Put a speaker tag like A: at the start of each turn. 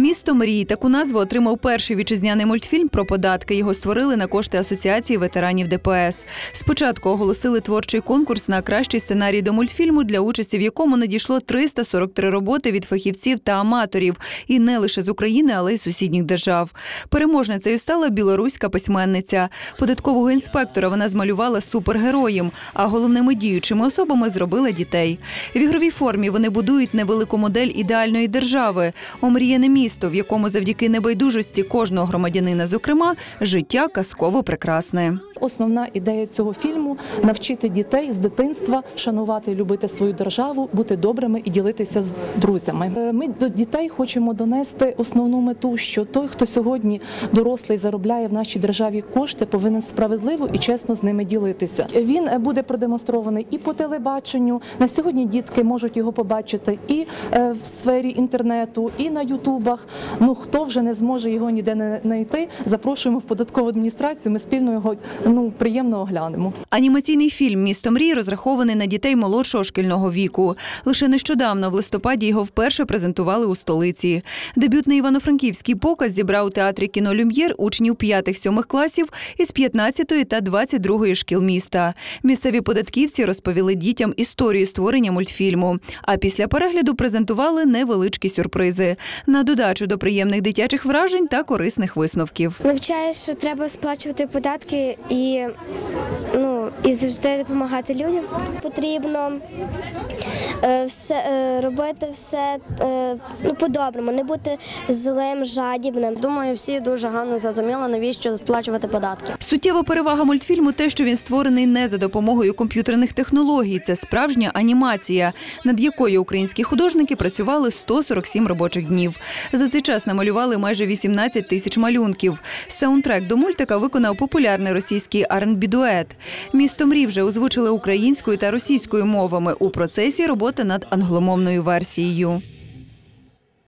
A: Місто мрій таку назву отримав перший вітчизняний мультфільм про податки. Його створили на кошти асоціації ветеранів ДПС. Спочатку оголосили творчий конкурс на кращий сценарій до мультфільму, для участі в якому надійшло 343 роботи від фахівців та аматорів, і не лише з України, але й сусідніх держав. Переможницею стала білоруська письменниця. Податкового інспектора вона змалювала супергероєм, а головними діючими особами зробила дітей. В ігровій формі вони будують невелику модель ідеальної держави, омріяне місто, в якому завдяки небайдужості кожного громадянина, зокрема, життя казково прекрасне.
B: Основна ідея цього фільму навчити дітей з дитинства шанувати і любити свою державу, бути добрими і ділитися з друзями. Е, Ми до дітей хочемо донести основну мету, що той, хто сьогодні дорослий заробляє в нашій державі кошти, повинен справедливо і чесно з ними ділитися. Він е, буде продемонстрований і по телебаченню. На сьогодні дітки можуть його побачити і е, в сфері інтернету, і на ютубах. Ну хто вже не зможе його ніде не знайти, запрошуємо в податкову адміністрацію. Ми спільно його ну приємно оглянемо.
A: Анімаційний фільм Місто мрій розрахований на дітей молодшого шкільного віку. Лише нещодавно в листопаді його вперше презентували у столиці. Дебютний івано-франківський показ зібрав у театрі кіно Люм'єр учнів 5-7 класів із 15 та 22 шкіл міста. Місцеві податківці розповіли дітям історію створення мультфільму. А після перегляду презентували невеличкі сюрпризи на додачу до приємних дитячих вражень та корисних висновків.
C: Навчаєш, що треба сплачувати податки і, ну, і завжди допомагати людям. Потрібно все, е, робити все е, ну, по-доброму, не бути злим, жадібним.
D: Думаю, всі дуже гарно зрозуміли, навіщо сплачувати податки.
A: Суттєва перевага мультфільму те, що він створений не за допомогою комп'ютерних технологій. Це справжня анімація, над якою українські художники працювали 147 робочих днів. За цей час намалювали майже 18 тисяч малюнків. Саундтрек до мультика виконав популярний російський R&B дует. Місто мрій вже озвучили українською та російською мовами у процесі роботи над англомовною версією.